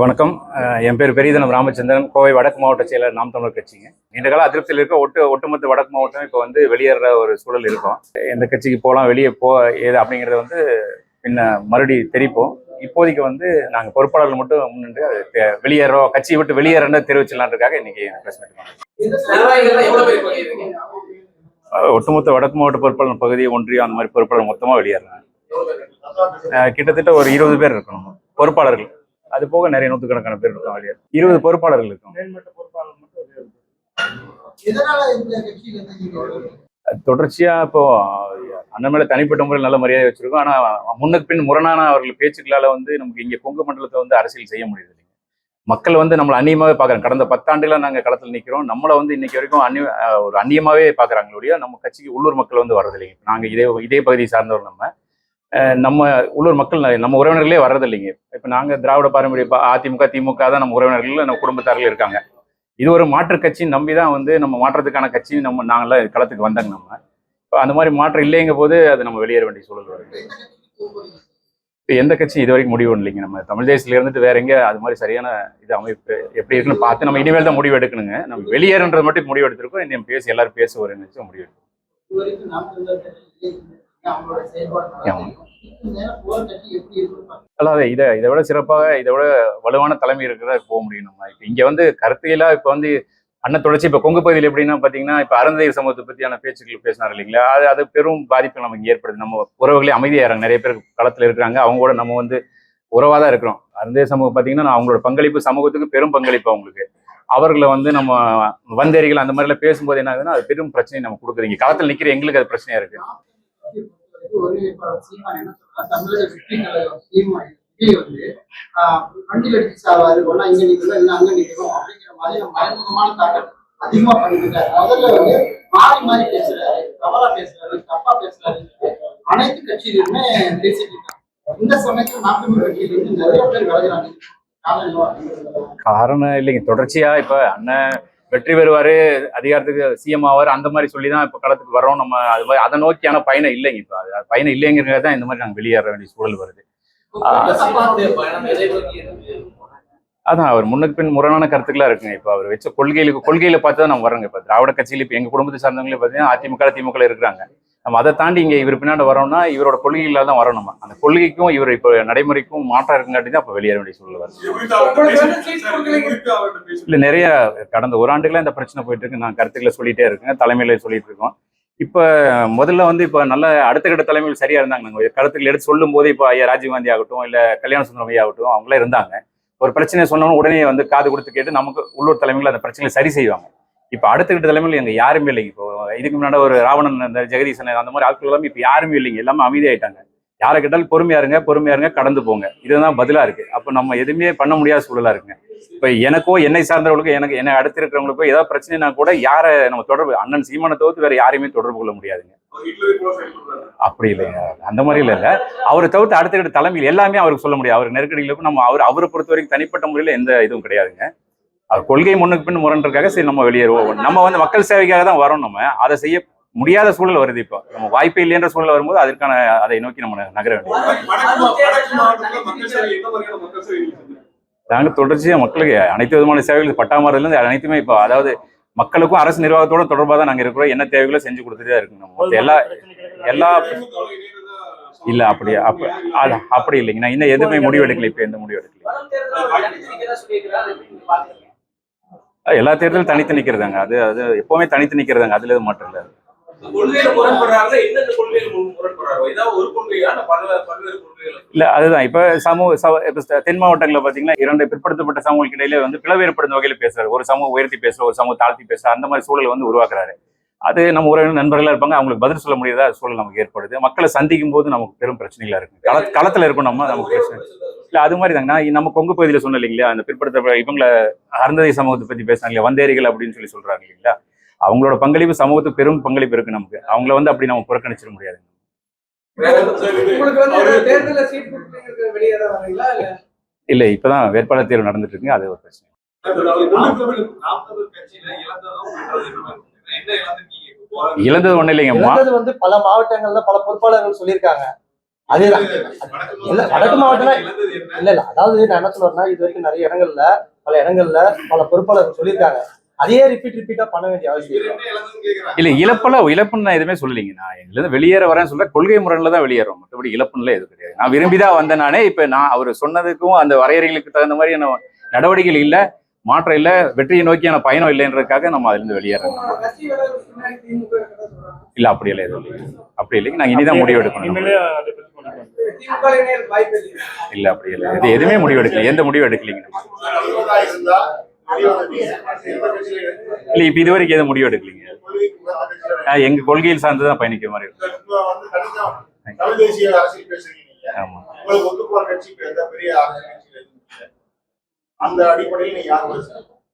வணக்கம். என் பேர் பெரியதனம் ராமச்சந்திரன். கோவை வடக்கு மாவட்ட செயலர் நாம் தமிழர் கட்சிங்க. நீண்ட கால அதிருப்தியில் இருக்க ஒட்டு ஒட்டுமொத்த வடக்கு மாவட்டம் இப்போ வந்து வெளியேற ஒரு சூழல் இருக்கும். எந்த கட்சிக்கு போகலாம் வெளியே போ ஏது அப்படிங்கிறத வந்து பின்ன மறுபடி தெரிவிப்போம் இப்போதைக்கு வந்து நாங்கள் பொறுப்பாளர்கள் மட்டும் முன்னின்று வெளியேறோம். கட்சியை விட்டு வெளியேறன்னு தெரிவிச்சலான்றதுக்காக இன்னைக்கு ப்ரெஸ் மீட் ஒட்டுமொத்த வடக்கு மாவட்ட பொறுப்பாளர் பகுதி ஒன்றியம் அந்த மாதிரி பொறுப்பாளர் மொத்தமாக வெளியேறாங்க கிட்டத்தட்ட ஒரு இருபது பேர் இருக்கணும். பொறுப்பாளர்கள். அது போக நிறைய நூற்றுக்கணக்கான பேர் இருக்கோம் வெளியே இருபது பொறுப்பாளர்கள் இருக்கும் தொடர்ச்சியா இப்போ அண்ணன் மேல தனிப்பட்ட முறையில் நல்ல மரியாதை வச்சிருக்கோம். ஆனா முன்னுக்கு பின் முரணான அவர்கள் பேச்சுக்களால வந்து நமக்கு இங்க கொங்கு மண்டலத்தை வந்து அரசியல் செய்ய முடியுது இல்லைங்க. மக்கள் வந்து நம்மளை அந்நியமாவே பாக்குறாங்க கடந்த பத்தாண்டுகளா நாங்க களத்துல நிக்கிறோம். நம்மள வந்து இன்னைக்கு வரைக்கும் அந்நிய ஒரு அந்நியமாவே பாக்குறாங்க ஒழிய நம்ம கட்சிக்கு உள்ளூர் மக்கள் வந்து வர்றது இல்லைங்க நாங்க இதே இதே பகுதியை சார்ந்தவர் நம்ம. நம்ம உள்ளூர் மக்கள் நம்ம உறவினர்களே வர்றது இல்லைங்க இப்ப நாங்க திராவிட பாரம்பரிய அதிமுக திமுக தான் நம்ம உறவினர்கள் நம்ம குடும்பத்தார்கள் இருக்காங்க. இது ஒரு மாற்று கட்சி நம்பி தான் வந்து நம்ம மாற்றத்துக்கான கட்சி நம்ம நாங்களாம் களத்துக்கு வந்தாங்க நம்ம. இப்போ அந்த மாதிரி மாற்றம் இல்லைங்க போது அது நம்ம வெளியேற வேண்டிய சூழல் வருது. இப்போ எந்த கட்சி இது வரைக்கும் முடிவு இல்லைங்க நம்ம. தமிழ் தேசத்துல இருந்துட்டு வேற எங்க அது மாதிரி சரியான இது அமைப்பு எப்படி இருக்குன்னு பார்த்து நம்ம இனிமேல் தான் முடிவு எடுக்கணுங்க. நம்ம வெளியேறன்றது மட்டும் முடிவு எடுத்திருக்கோம். இன்னும் பேசி எல்லாரும் பேச முடிவு எடுக்கணும். அல்லாத இதை இதை விட சிறப்பாக இதை விட வலுவான தலைமை இருக்கிறதா போக முடியும் நம்ம. இப்போ இங்கே வந்து கருத்தியலா இப்போ வந்து அண்ணன் தொடர்ச்சி இப்போ கொங்கு பகுதியில் எப்படின்னா பார்த்தீங்கன்னா இப்போ அறந்தையர் சமூகத்தை பற்றியான பேச்சுக்கள் பேசினார் இல்லைங்களா? அது அது பெரும் பாதிப்பு நமக்கு ஏற்படுது. நம்ம உறவுகளே அமைதியாகிறாங்க நிறைய பேர் களத்தில் இருக்கிறாங்க. அவங்க கூட நம்ம வந்து உறவாக தான் இருக்கிறோம். அருந்தையர் சமூகம் பார்த்தீங்கன்னா அவங்களோட பங்களிப்பு சமூகத்துக்கு பெரும் பங்களிப்பு அவங்களுக்கு. அவர்களை வந்து நம்ம வந்தேரிகள் அந்த மாதிரிலாம் பேசும்போது என்ன ஆகுதுன்னா அது பெரும் பிரச்சனை நம்ம கொடுக்குறீங்க இங்கே களத்தில் நிற்கிற எங்களுக்கு அது பிரச்சனையா இருக்கு ஒருங்கிணைப்பாளர் சீமான் என்ன சொல்றாரு? தமிழக வெற்றி கழகம் சீமான் விஜய் வந்து ஆஹ், வண்டியில் அடிச்சு சாவாரு ஒன்னா இங்க நிக்கணும் இல்ல அங்க நிக்கணும் அப்படிங்கிற மாதிரி மறைமுகமான தாக்கல் அதிகமா பண்ணிட்டு முதல்ல வந்து மாறி மாறி பேசுறாரு தவறா பேசுறாரு தப்பா பேசுறாரு. அனைத்து கட்சியிலுமே பேசிட்டு இருக்காங்க. இந்த சமயத்துல நாட்டு கட்சியில இருந்து நிறைய பேர் விளையாடுறாங்க காரணம் இல்லைங்க. தொடர்ச்சியா இப்ப அண்ணன் வெற்றி பெறுவாரு அதிகாரத்துக்கு சிஎம் ஆவார் அந்த மாதிரி சொல்லி தான் இப்போ களத்துக்கு வரோம் நம்ம அது மாதிரி அதை நோக்கியான பயணம் இல்லைங்க இப்போ. அது பயணம் இல்லைங்கிறத தான் இந்த மாதிரி நாங்கள் வெளியேற வேண்டிய சூழல் வருது. அதான் அவர் முன்னுக்கு பின் முரணான கருத்துக்களா இருக்குங்க. இப்போ அவர் வச்ச கொள்கையில கொள்கையில பார்த்து தான் நம்ம வரோங்க இப்போ திராவிட கட்சியில் இப்போ எங்க குடும்பத்தை சார்ந்தவங்களே பார்த்தீங்கன்னா அதிமுக திமுக இருக்கிறாங்க. நம்ம அதை தாண்டி இங்க இவர் பின்னாடி வரோம்னா இவரோட கொள்கையில தான் வரோம் நம்ம. அந்த கொள்கைக்கும் இவர் இப்போ நடைமுறைக்கும் மாற்றம் இருக்குங்காட்டி தான் இப்போ வெளியேற வேண்டிய சூழல் வருது. கொடுக்கலைங்க. இல்ல நிறைய கடந்த ஒரு ஆண்டுகளா இந்த பிரச்சனை போயிட்டு இருக்கு. நான் கருத்துக்களை சொல்லிட்டே இருக்கேன் தலைமையில சொல்லிட்டு இருக்கோம். இப்ப முதல்ல வந்து இப்ப நல்ல அடுத்த கட்ட தலைமையில் சரியா இருந்தாங்க. நாங்க கருத்துக்கள் எடுத்து சொல்லும் போது இப்ப ஐயா ராஜீவ்காந்தி ஆகட்டும் இல்ல கல்யாண சுந்தரம் ஐயா ஆகட்டும் அவங்களே இருந்தாங்க. ஒரு பிரச்சனை சொன்னோம் உடனே வந்து காது கொடுத்து கேட்டு நமக்கு உள்ளூர் தலைமையில் அந்த பிரச்சனையை சரி செய்வாங்க. இப்ப அடுத்தகிட்ட தலைமையில் எங்க யாருமே இல்லைங்க. இப்போ இதுக்கு முன்னாடி ஒரு ராவணன் அந்த ஜெகதீசன் அந்த மாதிரி ஆட்கள் எல்லாமே இப்போ யாருமே இல்லைங்க. எல்லாமே அமைதியாயிட்டாங்க. யாரை கேட்டாலும் பொறுமையா இருங்க பொறுமையா இருங்க கடந்து போங்க. இதுதான் பதிலா இருக்கு. அப்போ நம்ம எதுவுமே பண்ண முடியாத சூழலா இருக்குங்க. இப்ப எனக்கோ என்னை சார்ந்தவர்களுக்கோ எனக்கு என்னை அடுத்து இருக்கிறவங்களுக்கோ ஏதாவது பிரச்சனைனா கூட யாரை நம்ம தொடர்பு அண்ணன் சீமான தவிர்த்து வேற யாரையுமே தொடர்பு கொள்ள முடியாதுங்க. அப்படி இல்லைங்க. அந்த மாதிரி இல்லை. இல்ல அவரை தவிர்த்து அடுத்த கட்ட தலைமையில் எல்லாமே அவருக்கு சொல்ல முடியாது. அவர் நெருக்கடிகளுக்கும் நம்ம அவர் அவரை பொறுத்த வரைக்கும் தனிப்பட்ட முறையில் எந்த இதுவும் கிடையாதுங்க. அவர் கொள்கை முன்னுக்கு பின் முரண்றதுக்காக சரி நம்ம வெளியேறுவோம். நம்ம வந்து மக்கள் சேவைக்காக தான் வரோம் நம்ம. அதை செய்ய முடியாத சூழல் வருது இப்போ. நம்ம வாய்ப்பே இல்லைன்ற சூழல் வரும்போது அதற்கான அதை நோக்கி நம்ம நகர வேண்டியது. நாங்கள் தொடர்ச்சியா மக்களுக்கு அனைத்து விதமான சேவைகள் பட்டாமரத்துல இருந்து அனைத்துமே இப்போ அதாவது மக்களுக்கும் அரசு நிர்வாகத்தோட தொடர்பாக தான் நாங்கள் இருக்கிறோம். என்ன தேவைகளோ செஞ்சு கொடுத்துட்டே இருக்கோம் நம்ம. எல்லா எல்லா இல்ல அப்படி அப்ப அப்படி இல்லைங்க. நான் இன்னும் எதுவுமே முடிவு எடுக்கல இப்போ எந்த முடிவு எடுக்கல எல்லா தேர்தலும் தனித்து நிக்கிறதாங்க. அது அது எப்பவுமே தனித்து நிக்கிறதாங்க. அதுல எதுவும் மாற்றம் இல்லை. இல்ல அதுதான். இப்ப சமூக தென் மாவட்டங்களில் பாத்தீங்கன்னா இரண்டு பிற்படுத்தப்பட்ட சமூகங்களுக்கு இடையில வந்து பிளவு ஏற்படுத்தும் வகையில பேசுறாரு. ஒரு சமூகம் உயர்த்தி பேசுற ஒரு சமூகம் தாழ்த்தி பேசுற அந்த மாதிரி சூழல் வந்து உருவாக்குறாரு. அது நம்ம உறவினர் நண்பர்களா இருப்பாங்க அவங்களுக்கு பதில் சொல்ல முடியாத சூழல் நமக்கு ஏற்படுது. மக்களை சந்திக்கும் போது நமக்கு பெரும் பிரச்சனைகளா இருக்கு. கள களத்துல இருக்கும் நம்ம நமக்கு பிரச்சனை. இல்ல அது மாதிரி தாங்க நான் நம்ம கொங்கு பகுதியில சொன்னேன் இல்லைங்களா அந்த பிற்படுத்த இவங்கள அருந்ததி சமூகத்தை பத்தி பேசுனாங்க இல்லையா வந்தேரிகள் அப்படின்னு சொல்லி சொல்றாங்க இல்லைங்களா. அவங்களோட பங்களிப்பு சமூகத்துக்கு பெரும் பங்களிப்பு இருக்கு நமக்கு. அவங்கள வந்து அப்படி நம்ம புறக்கணிச்சிட முடியாது. உங்களுக்கு வந்து தேர்தல்ல சீட் கொடுக்கலைங்கிறது வெளியேற வரீங்களா இல்ல? இல்ல இப்பதான் வேட்பாளர் தேர்வு நடந்துட்டு இருக்கு. அது ஒரு பிரச்சனை. இழந்தது ஒண்ணு இல்லைங்க இழந்தது வந்து பல மாவட்டங்கள்ல பல பொறுப்பாளர்கள் சொல்லியிருக்காங்க. அதேதான். இல்ல வடக்கு மாவட்டம்னா என்ன? இல்ல இல்ல. அதாவது நான் என்ன சொல்றேன்னா இது வரைக்கும் நிறைய இடங்கள்ல பல இடங்கள்ல பல பொறுப்பாளர்கள் சொல்லியிருக்காங்க. அதையே ரிப்பீட் ரிப்பீட்டா பண்ண வேண்டிய அவசியம் இல்லை. இழப்பெல்லாம் இழப்புன்னு நான் எதுவுமே சொல்லலைங்க. நான் இதுல வெளியேற வரேன்னு சொல்ல கொள்கை முறையில தான் வெளியேறோம். மற்றபடி இழப்புல எதுவும் கிடையாது. நான் விரும்பி தான் வந்தேன் நானே. இப்ப நான் அவர் சொன்னதுக்கும் அந்த வரையறைகளுக்கு தகுந்த மாதிரியான நடவடிக்கைகள் இல்ல. மாற்றம் இல்ல வெற்றியை நோக்கியான பயணம் இல்லைன்றதுக்காக நம்ம அதுல இருந்து வெளியேறோம் இல்ல அப்படி எல்லாம் எதுவும் இல்லை. அப்படி இல்லைங்க நாங்க இனிதான் முடிவு எடுக்கணும். இல்லை இல்ல அப்படி இல்லை. இது எதுவுமே முடிவு எடுக்கல. எந்த முடிவு எடுக்கலைங்க? இல்ல இப்ப இது வரைக்கும் எதுவும் முடிவு எடுக்கலைங்க? கொள்கைக்கு உகந்த கட்சியில இருந்து ஆஹ் எங்க கொள்கையில் சார்ந்து தான் பயணிக்கிற மாதிரி இருக்கு. இப்ப அந்த அடிப்படையில் நீங்க யார்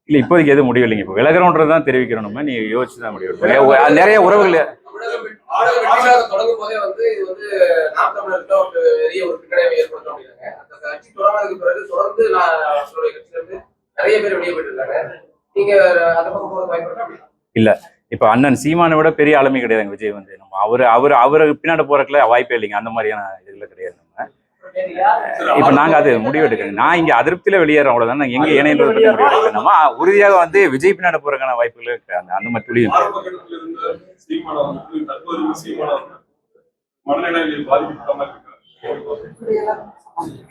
இல்ல இப்போதைக்கு எதுவும் முடிவு இல்லைங்க. இப்போ விலகிறோன்றது தான் தெரிவிக்கிறோம் நம்ம நீ யோசிச்சு தான் முடிவு. நிறைய- உறவுகள் தமிழகம் ஆளும் வெற்றிகளாக தொடங்கும் போதே வந்து இது வந்து நாம் தமிழர்கிட்ட ஒரு பெரிய ஒரு பின்னடைவை ஏற்படுத்தும் அப்படின்னாங்க அந்த கட்சி தொடங்கினதுக்கு பிறகு தொடர்ந்து நான் அவருடைய கட்சியில இருந்து நிறைய பேர் வெளியே போயிட்டு இருக்காங்க நீங்க அந்த பக்கம் போக பயன்படுத்த இப்ப அண்ணன் சீமானை விட பெரிய ஆளுமை கிடையாதுங்க விஜய் வந்து. நம்ம அவர் அவர் அவர் பின்னாடி போறதுக்குள்ள வாய்ப்பே இல்லைங்க. அந்த மாதிரியான இதுல கிடையாது. இப்ப நாங்க அது முடிவு எடுக்கிறோம் நான் இங்க அதிருப்தியில வெளியேறோம் அவ்வளவுதான்? நாங்க எங்க முடிவு எடுக்கிறோம் நம்ம உறுதியாக வந்து விஜய் பின்னாடி போறதுக்கான வாய்ப்புகள் இருக்கு. அந்த அந்த மாதிரி துளியும்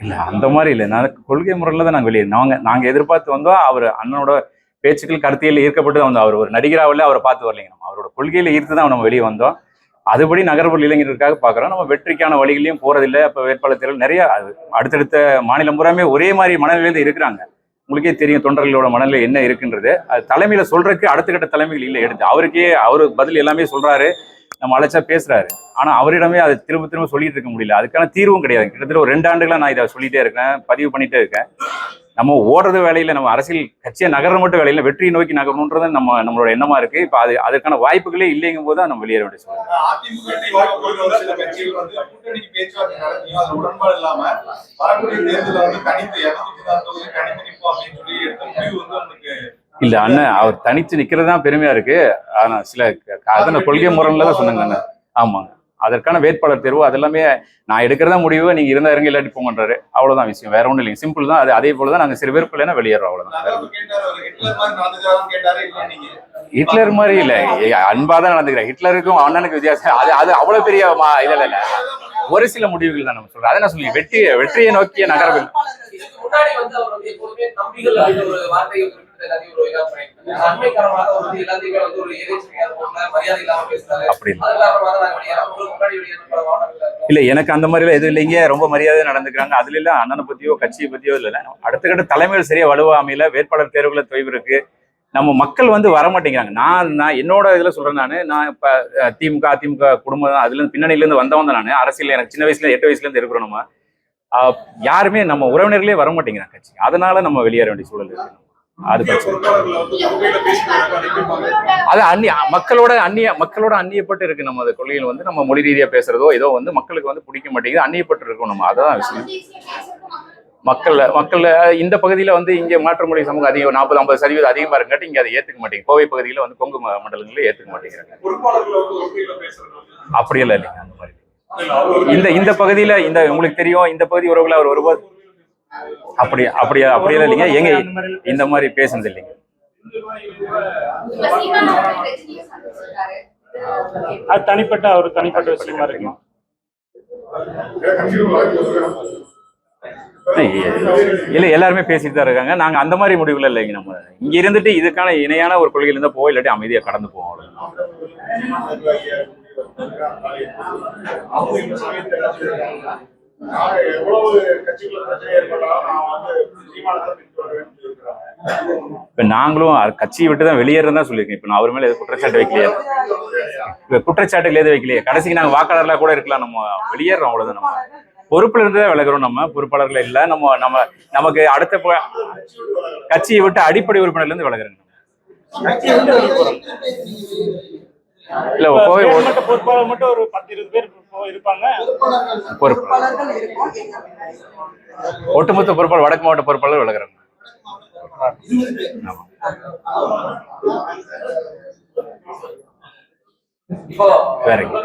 இல்ல அந்த மாதிரி இல்லை. நான் கொள்கை முறையில தான் நாங்க வெளியே நாங்க நாங்க எதிர்பார்த்து வந்தோம் அவர் அண்ணனோட பேச்சுக்கள் கருத்தியல் ஈர்க்கப்பட்டு தான் வந்தோம். அவர் ஒரு நடிகராவில் அவரை பார்த்து வரலைங்க நம்ம. அவரோட கொள்கையில ஈர்த்து தான் நம்ம வெளியே வந்தோம். அதுபடி நகர்ப்புற இளைஞர்களுக்காக பார்க்குறோம். நம்ம வெற்றிக்கான வழிகளையும் போகிறதில்ல இப்போ வேட்பாளர் தேர்தல் நிறைய அது அடுத்தடுத்த மாநிலம் பூராமே ஒரே மாதிரி மனநிலையில் இருக்கிறாங்க. உங்களுக்கே தெரியும் தொண்டர்களோட மனநிலை என்ன இருக்குன்றது. அது தலைமையில சொல்றதுக்கு அடுத்த கட்ட தலைமைகள் இல்லை எடுத்து. அவருக்கே அவரு பதில் எல்லாமே சொல்றாரு. நம்ம அழைச்சா பேசுறாரு. ஆனா அவரிடமே அதை திரும்ப திரும்ப சொல்லிட்டு இருக்க முடியல. அதுக்கான தீர்வும் கிடையாது. கிட்டத்தட்ட ஒரு ரெண்டு ஆண்டுகளாக நான் இதை சொல்லிட்டே இருக்கேன் பதிவு பண்ணிட்டே இருக்கேன். நம்ம ஓடுறது வேலையில நம்ம அரசியல் கட்சியை நகர மட்டும் வேலையில வெற்றியை நோக்கி நகரணுன்றது நம்ம நம்மளோட எண்ணமா இருக்கு. இப்ப அது அதுக்கான வாய்ப்புகளே இல்லைங்கும் போது தான் நம்ம வெளியேற வேண்டிய சூழ்நிலை. வெற்றி தனித்து தனித்து இல்ல அண்ணன் அவர் தனிச்சு நிக்கிறது தான் பெருமையா இருக்கு. ஆனா சில கொள்கை முறையில தான் சொன்னாங்க அண்ணன் ஆமாங்க. அதற்கான வேட்பாளர் தேர்வு அது எல்லாமே நான் எடுக்கிறதா முடிவு நீங்க இருந்தா இறங்க இல்லாட்டி போங்கன்றாரு. அவ்வளவுதான் விஷயம் வேற ஒண்ணும் இல்லைங்க. சிம்பிள் தான் அது அதே போல தான் நாங்க சிறு பேருக்கு இல்லைன்னா வெளியேறோம் அவ்வளவுதான். ஹிட்லர் மாதிரி இல்ல நீங்க? ஹிட்லர் மாதிரி இல்ல அன்பா தான் நடந்துக்கிறேன் ஹிட்லருக்கும் அண்ணனுக்கு வித்தியாசம். அது அது அவ்வளவு பெரிய மா- இல்ல இல்ல. ஒரு சில முடிவுகள் தான் நம்ம சொல்றோம். அதை நான் சொல்லி வெற்றி வெற்றியை நோக்கிய நகரவில் எல்லாத்தையும் ஒரு இதா வந்து எல்லாத்தையுமே வந்து ஒரு மரியாதை இல்லாம இல்லை. இல்ல எனக்கு அந்த மாதிரி எல்லாம் எதுவும் இல்லைங்க. ரொம்ப மரியாதை நடந்துக்கிறாங்க. அதுல எல்லாம் அண்ணனை பத்தியோ கட்சியை பத்தியோ இல்ல அடுத்த கட்ட தலைமையில் சரியா வலுவாமையில வேட்பாளர் தேர்வுல தொய்வு இருக்கு. நம்ம மக்கள் வந்து வர மாட்டேங்கிறாங்க நான் நான் என்னோட இதுல சொல்றேன் நானு. நான் இப்ப திமுக அதிமுக குடும்பம் தான். அதுல இருந்து பின்னணியில இருந்து வந்தவன் தான் நான். அரசியல் எனக்கு சின்ன வயசுல எட்டு வயசுல இருந்து இருக்கிறோம் நம்ம. யாருமே நம்ம உறவினர்களே வர மாட்டேங்கிறாங்க கட்சி. அதனால நம்ம வெளியேற வேண்டிய சூழல் இருக்கு. இருப்பாங்க அது அந்நிய மக்களோட அந்நிய மக்களோட அந்நியப்பட்டு இருக்கு நம்ம கொள்கையில் வந்து. நம்ம மொழி ரீதியா பேசுறதோ ஏதோ வந்து மக்களுக்கு வந்து பிடிக்க மாட்டேங்குது. அந்நியப்பட்டு இருக்கோம் நம்ம. அதான் விஷயம். மக்கள்ல மக்கள்ல இந்த பகுதியில வந்து இங்க மாற்றுமொழி சமூகம் அதிகம் நாற்பது ஐம்பது சதவீதம் அதிகமா இருக்காட்டி இங்க அதை ஏத்துக்க மாட்டேங்க கோவை பகுதியில வந்து கொங்கு மண்டலங்கள்ல ஏத்துக்க மாட்டேங்கிறாங்க. அப்படியெல்லாம் இல்லைங்க அந்த மாதிரி. இந்த இந்த பகுதியில இந்த உங்களுக்கு தெரியும் இந்த பகுதி உறவுல அவர் ஒருபோது அப்படி அப்படியா அப்படியெல்லாம் இல்லைங்க எங்க இந்த மாதிரி பேசுனது இல்லைங்க. அது தனிப்பட்ட ஒரு தனிப்பட்ட விஷயமா இருக்கு இல்ல எல்லாருமே பேசிட்டு தான் இருக்காங்க நாங்க அந்த மாதிரி முடிவுல இல்லைங்க நம்ம இங்க இருந்துட்டு இதுக்கான இணையான ஒரு கொள்கையில இருந்தா போவோம் இல்லாட்டி அமைதியா கடந்து போவோம் அவ்வளவுதான். இப்ப நாங்களும் கட்சியை விட்டு தான் வெளியேறதா சொல்லியிருக்கேன் இப்ப நான் அவர் மேல குற்றச்சாட்டு வைக்கலையே. இப்ப குற்றச்சாட்டுகள் எதுவும் வைக்கலையே. கடைசிக்கு நாங்க வாக்காளர்களா கூட இருக்கலாம். நம்ம வெளியேறோம் அவ்வளவுதான் நம்ம. பொறுப்புல இருந்து தான் விலகுறோம் நம்ம. பொறுப்பாளர்கள் இல்ல. நம்ம நம்ம நமக்கு அடுத்த கட்சியை விட்டு அடிப்படை உறுப்பினர்ல இருந்து விலகுறோங்க இல்ல கோவை பொறுப்பாளர் மட்டும் ஒரு பத்து இருபது பேர் இருப்பாங்க. பொறுப்பு ஒட்டுமொத்த பொறுப்பாளர் வடக்கு மாவட்ட பொறுப்பாளர் விலகுறாங்க தலைமை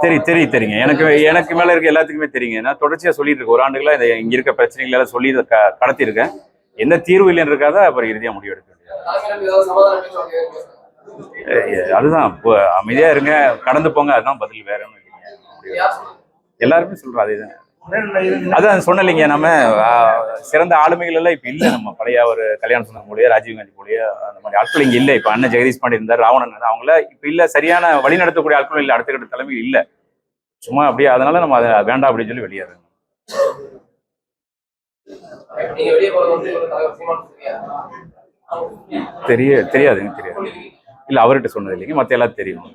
தெரியுமா தெரியும் தெரியுங்க. எனக்கு எனக்கு மேல இருக்க எல்லாத்துக்குமே தெரியுங்க. நான் தொடர்ச்சியா சொல்லிட்டு இருக்கேன். ஒரு ஆண்டுகளா இங்க இருக்க பிரச்சனைகள் எல்லாம் சொல்லி இதை க- கடத்தியிருக்கேன். எந்த தீர்வு இல்லைன்னு இருக்காத? அப்புறம் இறுதியா முடிவு அதுதான். இப்போ அமைதியா இருங்க. கடந்து போங்க. அதுதான் பதில். வேற ஒன்றும் எல்லாருமே சொல்றோம் அதேதான். அதான் சொன்னலைங்க நம்ம சிறந்த ஆளுமைகள் எல்லாம் இப்ப இல்ல. நம்ம பழைய ஒரு கல்யாண சொன்ன போலியா ராஜீவ் காந்தி போலியா அந்த மாதிரி ஆட்கள் இங்க இல்ல. இப்ப அண்ணன் ஜெகதீஷ் பாண்டி இருந்தார் ராவணன் அவங்கள இப்ப இல்ல. சரியான வழி நடத்தக்கூடிய ஆட்கள் இல்ல. அடுத்த கட்ட தலைமை இல்ல. சும்மா அப்படியே அதனால நம்ம அதை வேண்டாம் அப்படின்னு சொல்லி வெளியேறோம் நீங்க வெளியே போறது வந்து சீமான் தெரிய தெரியாதுங்க தெரியாது. இல்ல அவர்கிட்ட சொன்னது இல்லைங்க மத்த எல்லாம் தெரியும்.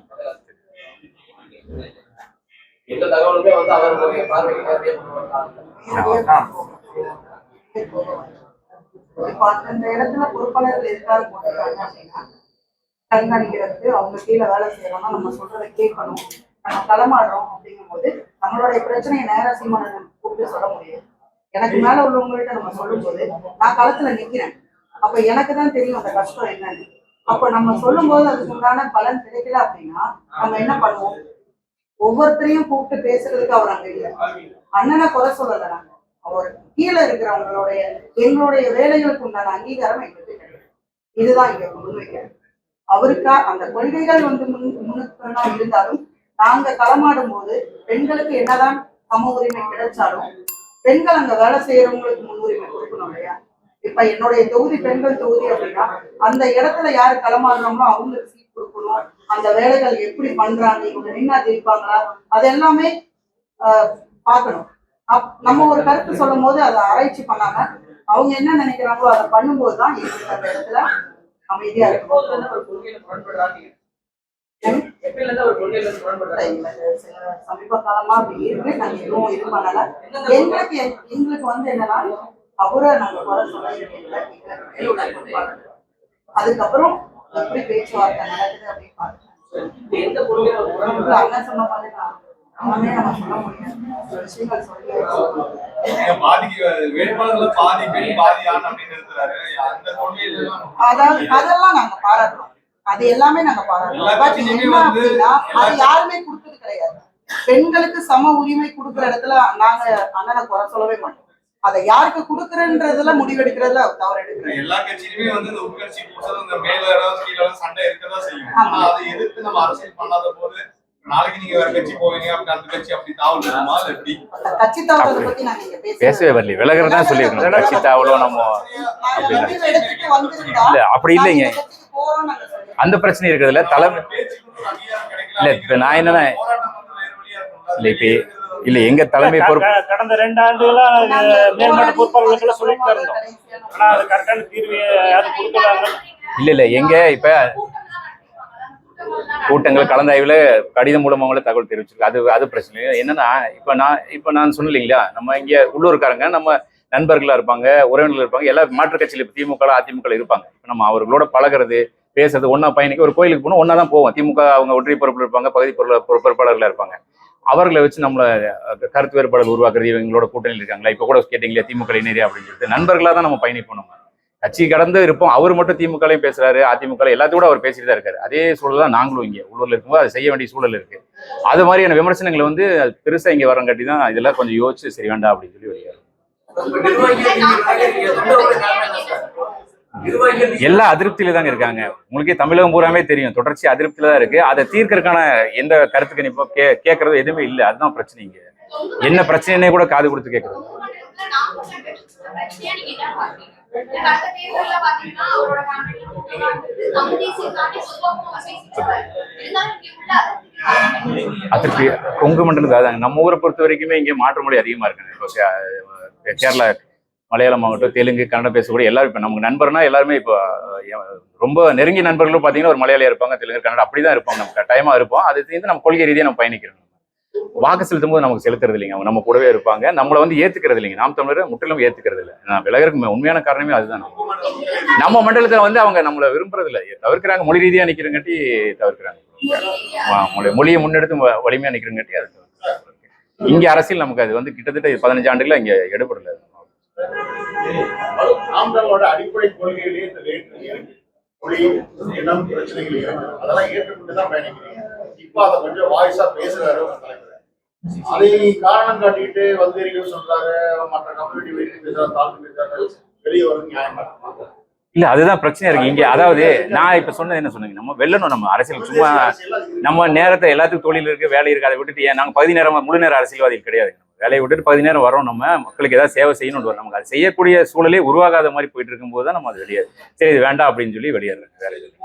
கண்காணிக்கிறதுக்கு அவங்க கீழே வேலை செய்யறோம்னா நம்ம சொல்றதை கேட்கணும். நம்ம களமாடுறோம் அப்படிங்கும்போது நம்மளுடைய பிரச்சனையை நேரா சீமானன் கூப்பிட்டு சொல்ல முடியாது. எனக்கு மேல உள்ளவங்கள்ட்ட நம்ம சொல்லும்போது நான் களத்துல நிக்கிறேன். அப்ப எனக்கு தான் தெரியும் அந்த கஷ்டம் என்னன்னு. அப்ப நம்ம சொல்லும்போது அதுக்கு உண்டான பலன் கிடைக்கல அப்படின்னா நம்ம என்ன பண்ணுவோம்? ஒவ்வொருத்தரையும் கூப்பிட்டு பேசுறதுக்கு அவர் அங்க இல்லை. அண்ணனை குறை சொல்லல நாங்க அவர் கீழே இருக்கிறவங்களுடைய எங்களுடைய வேலைகளுக்கு உண்டான அங்கீகாரம் எங்களுக்கு கிடையாது. இதுதான் இங்க முன்வைக்கிறது அவருக்கா அந்த கொள்கைகள் வந்து முன் முன்னுக்கு இருந்தாலும் நாங்க களமாடும் போது பெண்களுக்கு என்னதான் சம உரிமை கிடைச்சாலும் பெண்கள் அங்க வேலை செய்யறவங்களுக்கு முன்னுரிமை கொடுக்கணும் இல்லையா? இப்ப என்னுடைய தொகுதி பெண்கள் தொகுதி அப்படின்னா அந்த இடத்துல யாரு களமாடுறாங்களோ அவங்களுக்கு சீட் கொடுக்கணும். அந்த வேலைகள் எப்படி பண்றாங்க இவங்க நின்னா ஜெயிப்பாங்களா அது எல்லாமே பார்க்கணும். நம்ம ஒரு கருத்து சொல்லும் போது அதை ஆராய்ச்சி பண்ணாம அவங்க என்ன நினைக்கிறாங்களோ அதை பண்ணும்போது தான் அந்த இடத்துல அமைதியா இருக்கும். சமீப காலமா அப்படி இருக்கு. நாங்க எதுவும் இது பண்ணல. எங்களுக்கு எங்களுக்கு வந்து என்னன்னா அவரை நாங்க குறை சொல்ல. அதுக்கப்புறம் எப்படி பேச்சுவார்த்தை நடக்குது அப்படின்னு பாருங்க அண்ணன் சொன்ன மாதிரி அதாவது அதெல்லாம் நாங்க பாராட்டுறோம். அது எல்லாமே நாங்க பாராட்டுறோம். அது யாருமே கொடுத்தது கிடையாது. பெண்களுக்கு சம உரிமை கொடுக்குற இடத்துல நாங்க அண்ணனை குறை சொல்லவே மாட்டோம். அதை யாருக்கு கொடுக்குறன்றதுல முடிவெடுக்கிறதுல தவறு எடுக்கிறேன் எல்லா கட்சியிலுமே வந்து இந்த உட்கட்சி பூசல் இந்த மேல இடம் கீழ இடம் சண்டை இருக்கதான் செய்யும். ஆமா. ஆனா அதை எதிர்த்து நம்ம அரசியல் பண்ணாத போது நாளைக்கு நீங்க வேற கட்சி போவீங்க அப்படி அந்த கட்சி அப்படி தாவல் இருக்குமா இல்ல எப்படி? அந்த கட்சி தவறதை பத்தி நாங்க இங்க பேசவே பேசவே வரல. விலகிறது தான் சொல்லியிருக்கணும். கட்சி தாவலோ நம்ம நாங்க முடிவு எடுத்துட்டு வந்திருந்தா இல்ல அப்படி நாங்க இல்லைங்க. அந்த பிரச்சனை இருக்கிறதுல தலைமை இல்ல, இப்ப நான் என்னன்னா-. இல்ல இப்ப இல்ல எங்க தலைமை பொறுப்பு கடந்த ரெண்டு ஆண்டுகளா மேல்மட்ட பொறுப்பாளர்களுக்கு சொல்லிட்டு இருந்தோம். ஆனா அது கரெக்டான தீர்வு யாரும் கொடுக்கலாங்க இல்ல இல்ல எங்க இப்ப கூட்டங்கள் கலந்தாய்வுல கடிதம் மூலமாங்கள தகவல் தெரிவிச்சிருக்கு. அது அது பிரச்சனை இல்லை. என்னன்னா இப்ப நான் இப்ப நான் சொன்னேன் இல்லைங்களா? நம்ம இங்க உள்ளூர்காரங்க நம்ம நண்பர்களா இருப்பாங்க உறவினர்கள் இருப்பாங்க எல்லா மாற்றுக் கட்சியில இப்ப திமுக அதிமுக இருப்பாங்க. இப்ப நம்ம அவர்களோட பழகுறது பேசுறது ஒண்ணா பயணிக்க ஒரு கோயிலுக்கு போகணும் ஒண்ணா தான் போவோம். திமுக அவங்க ஒன்றிய பொறுப்பில் இருப்பாங்க பகுதி பொருள் பொறுப்பாளர்களா இருப்பாங்க. அவர்களை வச்சு நம்மளை கருத்து வேறுபாடுகள் உருவாக்குறது இவங்களோட கூட்டணியில் இருக்காங்களா? இப்ப கூட கேட்டீங்களே திமுக இணையரே அப்படின்னு சொல்லிட்டு நண்பர்களாக தான் நம்ம பயணிப்போம் நம்ம. கட்சி கடந்து இருப்போம். அவர் மட்டும் திமுகலையும் பேசுறாரு அதிமுக எல்லாத்தையும் கூட அவர் பேசிட்டு தான் இருக்காரு. அதே சூழல் தான் நாங்களும் இங்கே. உள்ளூர்ல இருக்கும்போது அதை செய்ய வேண்டிய சூழல் இருக்கு. அது மாதிரியான விமர்சனங்களை வந்து பெருசா இங்க வரங்காட்டி தான் இதெல்லாம் கொஞ்சம் யோசிச்சு சரி வேண்டாம் அப்படின்னு சொல்லி வெளியே எல்லா அதிருப்தியில தாங்க இருக்காங்க. உங்களுக்கே தமிழகம் பூராமே தெரியும். தொடர்ச்சி அதிருப்தியில தான் இருக்கு. அதை தீர்க்கறதுக்கான எந்த கருத்து கணிப்போ கே கேட்கறது எதுவுமே இல்லை. அதுதான் பிரச்சனை இங்க. என்ன பிரச்சனைனே கூட காது கொடுத்து கேட்கறது பிரச்சனையா அதிருப்தி கொங்கு மண்டலம் நம்ம ஊரை பொறுத்த வரைக்குமே இங்கே மாற்று மொழி அதிகமா இருக்கு இப்போ கேரளா மலையாளம் ஆகட்டும் தெலுங்கு கன்னடம் பேசக்கூடிய எல்லாரும் இப்போ நமக்கு நண்பர்னா எல்லாருமே இப்போ ரொம்ப நெருங்கிய நண்பர்களும் பார்த்தீங்கன்னா ஒரு மலையாளியா இருப்பாங்க தெலுங்கு கன்னடம் அப்படி தான் இருப்பாங்க நம்ம கட்டாயமா இருப்போம் அது சேர்ந்து நம்ம கொள்கை ரீதியாக நம்ம பயணிக்கிறோம். வாக்கு செலுத்தும் போது நமக்கு செலுத்துறது இல்லைங்க அவங்க நம்ம கூடவே இருப்பாங்க. நம்மளை வந்து ஏத்துக்கிறது இல்லைங்க நாம் தமிழர் முற்றிலும் ஏத்துக்கிறது இல்லை நான் விலகருக்கு உண்மையான காரணமே அதுதான் நம்ம. மண்டலத்தில் வந்து அவங்க நம்மளை விரும்புறது இல்லை தவிர்க்கிறாங்க. மொழி ரீதியா நிற்கிறங்காட்டி தவிர்க்கிறாங்க. மொழியை முன்னெடுத்து வலிமையாக வலிமையா நிக்கிறங்காட்டி அது இங்கே இங்க அரசியல் நமக்கு அது வந்து கிட்டத்தட்ட பதினஞ்சு ஆண்டுகளில் இங்க எடுபடல. ஆம்தங்களோட அடிப்படை கொள்கையிலேயே இந்த இருக்கு மொழி இனம் பிரச்சனைகள் இருக்கு அதெல்லாம் ஏற்றுக்கொண்டு தான் பயணிக்கிறீங்க. இப்போ அதை கொஞ்சம் வாய்ஸா பேசுறாரு அதை காரணம் காட்டிட்டு வந்தீர்கள் சொல்றாரு மற்ற கம்யூனிட்டி வெளியே பேசுறாரு தாழ்ந்து பேசுறாரு வெளியே வரும் நியாயமா? இல்ல அதுதான் பிரச்சனை இருக்கு. இங்க அதாவது நான் இப்ப சொன்னது என்ன சொன்னீங்க? நம்ம வெல்லணும் நம்ம அரசியல் சும்மா நம்ம நேரத்தை எல்லாத்துக்கும் தொழில் இருக்கு வேலை இருக்கு அதை விட்டுட்டு ஏன்? நாங்க பகுதி நேரம் முழு நேர அரசியல்வாதிகள் கிடையாது. வேலையை விட்டுட்டு பகுதி நேரம் வரோம் நம்ம மக்களுக்கு ஏதாவது சேவை செய்யணும்னு வரோம் நமக்கு அது செய்யக்கூடிய சூழலே உருவாகாத மாதிரி போயிட்டு இருக்கும்போது தான் நம்ம அது வெளியே சரி இது வேண்டாம் அப்படின்னு சொல்லி வெளியேறோம் எதுவும்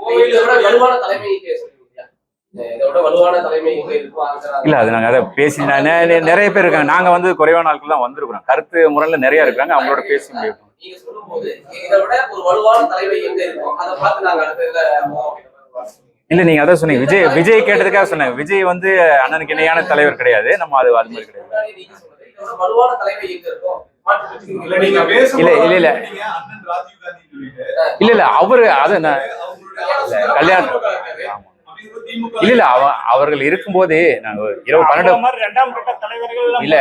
இல்ல. அது நாங்க அதை பேசி நா- நெ- நெ- நிறைய பேர் இருக்காங்க. நாங்க வந்து குறைவான ஆட்கள் தான் வந்திருக்கிறோம். கருத்து முறையில நிறைய இருக்காங்க. அவங்களோட பேச முடியும். நீங்க சொல்லும்போது இதை விட ஒரு வலுவான தலைமை எங்க இருக்கும் அதை பார்த்து நாங்க அடுத்த இல்ல நீங்க அதான் சொன்னீங்க. விஜய் விஜய் கேட்டதுக்காக சொன்னேன். விஜய் வந்து அண்ணனுக்கு இணையான தலைவர் கிடையாது. நம்ம அது அது மாதிரி கிடையாது. இல்ல இல்ல இல்ல. இல்ல இல்ல அவரு அது கல்யாணம். ஆமா. இல்ல இல்ல அவ அவர்கள் இருக்கும்போதே நாங்க இரவு பன்னெண்டு ரெண்டாம் கட்ட தலைவர்கள் இல்ல.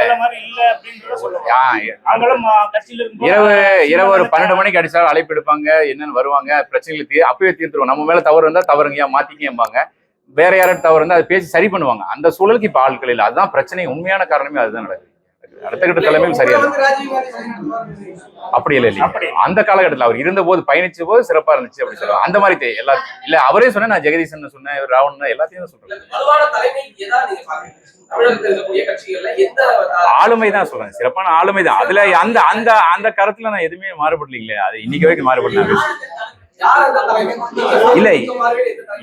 இரவு இரவு ஒரு பன்னெண்டு மணிக்கு அடிச்சாலும் அழைப்பு எடுப்பாங்க என்னன்னு வருவாங்க பிரச்சனைகள் தீ அப்பவே தீர்த்துருவோம். நம்ம மேல தவறு இருந்தா தவறுங்க மாத்திக்கம்பாங்க வேற யாராவது தவறு இருந்தா அதை பேசி சரி பண்ணுவாங்க. அந்த சூழலுக்கு இப்ப ஆட்கள் இல்லை. அதுதான் பிரச்சனை உண்மையான காரணமே அதுதான் நடக்குது. அடுத்த கட்ட தலைமையில் சரியா வந்து ராஜீவ் காந்தி சரி நடத்துவாரு. அப்படி இல்லை. அந்த காலகட்டத்தில் அவர் இருந்த போது பயணிச்ச போது சிறப்பா இருந்துச்சு அப்படி சொல்லுவாங்க. அந்த மாதிரி தெ- எல்லா இல்ல அவரே சொன்னேன் நான் ஜெகதீசன் சொன்னேன் இவர் ராவணன் எல்லாத்தையும் சொல்றேன். ஆளுமை தான் சொல்றேன். சிறப்பான ஆளுமை தான். அதுல அந்த அந்த அந்த கருத்துல நான் எதுவுமே மாறுபடலீங்களே அது இன்னைக்கு வரைக்கும் மாறுபடல. இல்ல.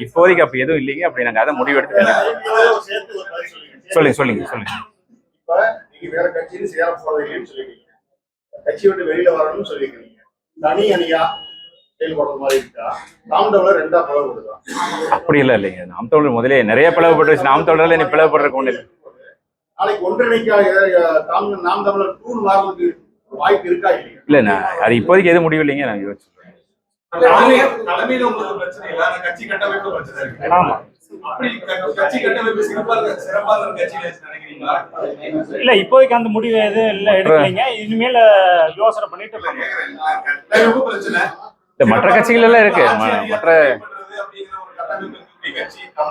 இப்போதைக்கு அப்படி எதுவும் இல்லைங்க. அப்படி நாங்க அதை முடிவெடுத்து சொல்லுங்க. சொல்லுங்க சொல்லுங்க. நீங்க வேற கட்சியில் சேர போறது இல்லைன்னு சொல்லிருக்கீங்க கட்சி விட்டு வெளியில வரணும்னு சொல்லிருக்கீங்க தனி அணியா செயல்படுற மாதிரி இருக்கா? நாம் தமிழர் ரெண்டா பிளவுபடுதா அப்படி இல்லை இல்லைங்க. நாம் தமிழர் முதலே நிறைய பிளவுபட்டுருச்சு நாம் தமிழர்ல நீ பிளவுபடுறதுக்கு ஒண்ணு இல்லை. நாளைக்கு ஒன்றிணைக்கா நாம் தமிழர் டூர் மாறுறதுக்கு வாய்ப்பு இருக்கா இல்லையா? இல்ல நான் அது இப்போதைக்கு எதுவும் முடிவு இல்லைங்க. நான் யோசிச்சு தலைமை- தலைமையில உங்களுக்கு பிரச்சனை இல்ல. கட்சி கட்டமைப்பு பிரச்சனை இருக்கு. ஆமா. இல்ல இப்போதைக்கு அந்த முடிவு எதுவும் இல்ல எடுக்கலைங்க. இனிமேல யோசனை பண்ணிட்டு இல்ல மற்ற கட்சிகள் எல்லாம் இருக்கு. மற்ற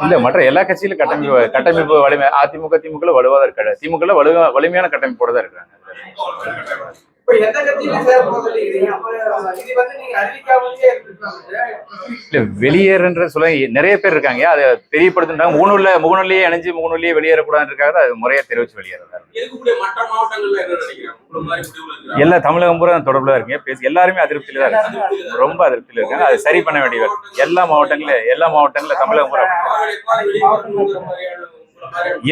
இல்ல மற்ற எல்லா கட்சியிலும் கட்டமைப்பு கட்டமைப்பு வலிமை அதிமுக திமுக வலுவாக இருக்காது திமுக வலுவா வலிமையான கட்டமைப்போட தான் இருக்காங்க இல்ல? வெளியேறுன்ற சொல்ல நிறைய பேர் இருக்காங்க. அதை தெரியப்படுத்துட்டாங்க முகநூல்ல முகநூலியே இணைஞ்சு முகநூலியே வெளியேறக்கூடாதுன்றக்காக அது முறையா தெரிவிச்சு வெளியேறாரு மாவட்டங்கள்ல எல்லா தமிழகம் பூரா தொடர்புல இருக்கீங்க. பேசி எல்லாருமே அதிருப்தியில தான் இருக்காங்க. ரொம்ப அதிருப்தியில இருக்காங்க. அதை சரி பண்ண வேண்டிய வேலை. எல்லா மாவட்டங்கள எல்லா மாவட்டங்கள தமிழகம் பூரா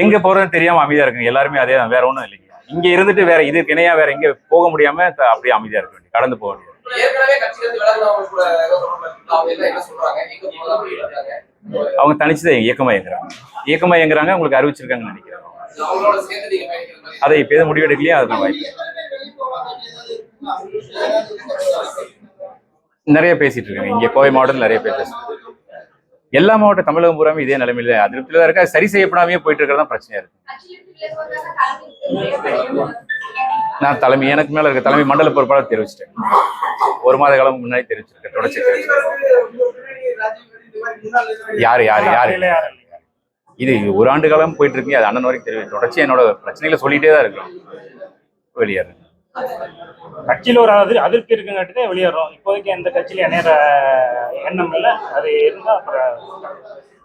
எங்க போறதுன்னு தெரியாம அமைதியா இருக்குங்க. எல்லாருமே அதே தான். வேற ஒண்ணும் இல்லைங்க. இங்க இருந்துட்டு வேற இதுக்கு இணையா வேற எங்க போக முடியாம அப்படியே அமைதியா இருக்க வேண்டிய கடந்து போக. அவங்க தனிச்சுதான் இயக்கமா இயங்குறாங்க. இயக்கமா இயங்குறாங்க உங்களுக்கு அறிவிச்சிருக்காங்கன்னு நினைக்கிறேன். அதை இப்ப எதுவும் முடிவெடுக்கலையே? அதுதான் வாய்ப்பு நிறைய பேசிட்டு இருக்காங்க. இங்க கோவை மாவட்டத்தில் நிறைய பேர் பேசுறாங்க. எல்லா மாவட்ட தமிழகம் பூராமே இதே நிலைமையில அதிருப்தியில தான் இருக்கு. அது சரி செய்யப்படாமே போயிட்டு இருக்கிறதா பிரச்சனையா இருக்கு. நான் தலைமை எனக்கு மேல இருக்க தலைமை மண்டல பொறுப்பாளர் தெரிவிச்சிட்டேன். ஒரு மாத காலம் முன்னாடி தெரிவிச்சிருக்கேன் தொடர்ச்சி தெரிவிச்சிருக்கேன். யாரு யாரு யாரு? இது ஒரு ஆண்டு காலம் போயிட்டு இருக்கீங்க அது அண்ணன் வரைக்கும் தெரியும். தொடர்ச்சி என்னோட பிரச்சனைகளை சொல்லிட்டே தான் இருக்கிறோம். வெளியேறு கட்சியில ஒரு அதிர் அதிருப்தி இருக்குங்காட்டி தான் வெளியேறோம். இப்போதைக்கு எந்த கட்சியில இணையற எண்ணம் இல்ல. அது இருந்தா அப்புறம்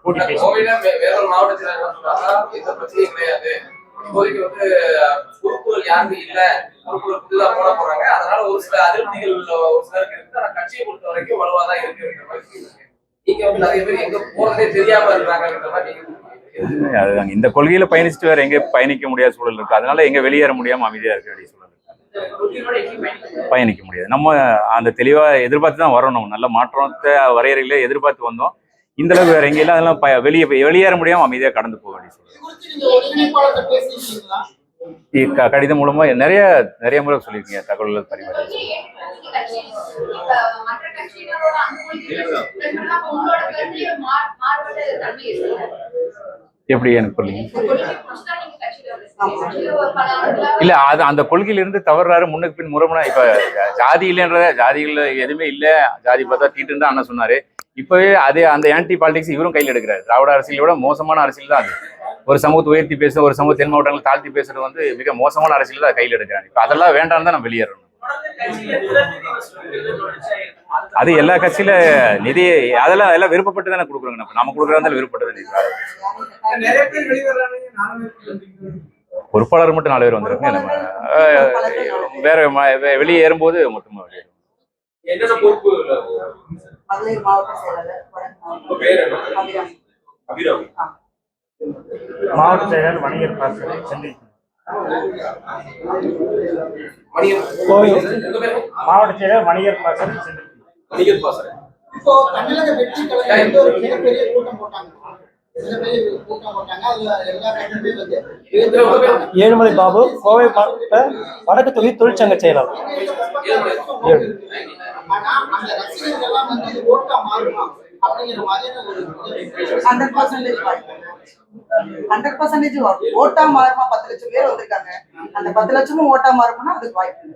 கூட்டி பேசி கோவையில வே- வேற ஒரு மாவட்டத்துல என்ன சொல்றாங்க எந்த பிரச்சனையும் கிடையாது. இப்போதைக்கு வந்து பொறுப்புகள் யாருக்கும் இல்ல. பொறுப்புகள் புதிதா போட போறாங்க. அதனால ஒரு சில அதிருப்திகள் ஒரு சிலருக்கு இருக்கு. ஆனா கட்சியை பொறுத்த வரைக்கும் வலுவாதான் தான் இருக்குன்ற மாதிரி சொல்லியிருக்காங்க. நீங்க வந்து நிறைய பேர் எங்க போறதே தெரியாம இருக்காங்கன்ற மாதிரி நீங்க அதுதாங்க இந்த கொள்கையில பயணிச்சுட்டு வேற எங்க பயணிக்க முடியாத சூழல் இருக்கு. அதனால எங்க வெளியேற முடியாம அமைதியா இருக்க வேண்டிய சூழல் இருக்கு பயணிக்க முடியாது. நம்ம அந்த தெளிவாக எதிர்பார்த்து தான் வரணும் நல்ல மாற்றத்தை வரையறையில எதிர்பார்த்து வந்தோம். இந்த அளவுக்கு வேற எங்கெல்லாம் அதெல்லாம் ப- வெளியே வெளியேற முடியாம அமைதியாக கடந்து போக வேண்டிய இ- கடிதம் மூலமா நிறைய நிறைய முறை சொல்லியிருக்கீங்க தகவல்கள் பரிமாறி. எப்படி எனக்கு புரியல இல்ல அது அந்த கொள்கையில இருந்து முன்னுக்கு பின் முறைமுறை இப்ப ஜாதி இல்லைன்றத ஜாதிகள் எதுவுமே இல்ல ஜாதி பார்த்தா தீட்டுன்னு தான் அண்ணன் சொன்னாரு. இப்பவே அதே அந்த ஆன்டி பாலிடிக்ஸ் இவரும் கையில் எடுக்கிறாரு. திராவிட அரசியலை விட மோசமான அரசியல் தான் அது. ஒரு சமூகத்தை உயர்த்தி பேசுறது ஒரு சமூக தென் மாவட்டங்களை தாழ்த்தி பேசுறது வந்து மிக மோசமான அரசியல் தான் கையில் எடுக்கிறாங்க. இப்ப அதெல்லாம் வேண்டாம் தான் நம்ம வெளியேறணும். அது எல்லா கட்சியில நிதி அதெல்லாம் எல்லாம் விருப்பப்பட்டு தானே கொடுக்குறோங்க. நம்ம நம்ம கொடுக்குறதா விருப்பப்பட்டு தான் பொறுப்பாளர் மட்டும் நாலு பேர் வந்திருக்காங்க நம்ம வேற வெளியே ஏறும்போது மொத்தமா வெளியே மாவட்ட செயலர் வணிகர் பாசறை சென்னை? மாவட்ட செயலர் வணிகர் பாசறை சென்னை. மணியன் பாசறை இப்போ தமிழக வெற்றி கழகம் வந்து ஒரு மிகப்பெரிய கூட்டம் போட்டாங்க? ஏழுமலை பாபு கோவை மாவட்ட வடக்கு தொகுதி தொழிற்சங்க செயலாளர். ஆனா அந்த ரசிகர்கள் எல்லாம் வந்து இது ஓட்டா மாறுமா? அப்படிங்கிற மாதிரியான ஒரு ஹண்ட்ரட் பர்சன்டேஜ் ஹண்ட்ரட் பர்சன்டேஜ் ஓட்டா மாறுமா? பத்து லட்சம் பேர் வந்திருக்காங்க. அந்த பத்து லட்சமும் ஓட்டா மாறும்னா அதுக்கு வாய்ப்பு.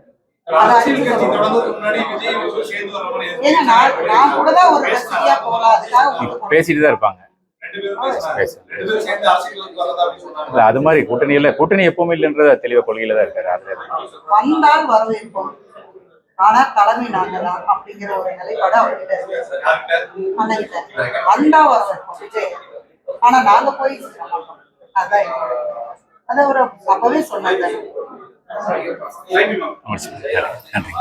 பேசிட்டு தான் இருப்பாங்க. இல்ல அது மாதிரி கூட்டணி இல்ல. கூட்டணி எப்பவுமே இல்லைன்றத தெளிவா கொள்கையில தான் இருக்காரு அதுல வந்தால் வரவேற்போம். ஆனா தலைமை நாங்க தான் அப்படிங்கிற ஒரு நிலைப்பாடு அவர்கிட்ட அண்ணகிட்ட. வந்தா வரவேற்போம். விஜய். ஆனா நாங்க போய் அதான். அத ஒரு அப்பவே சொன்னாங்க. நன்றி.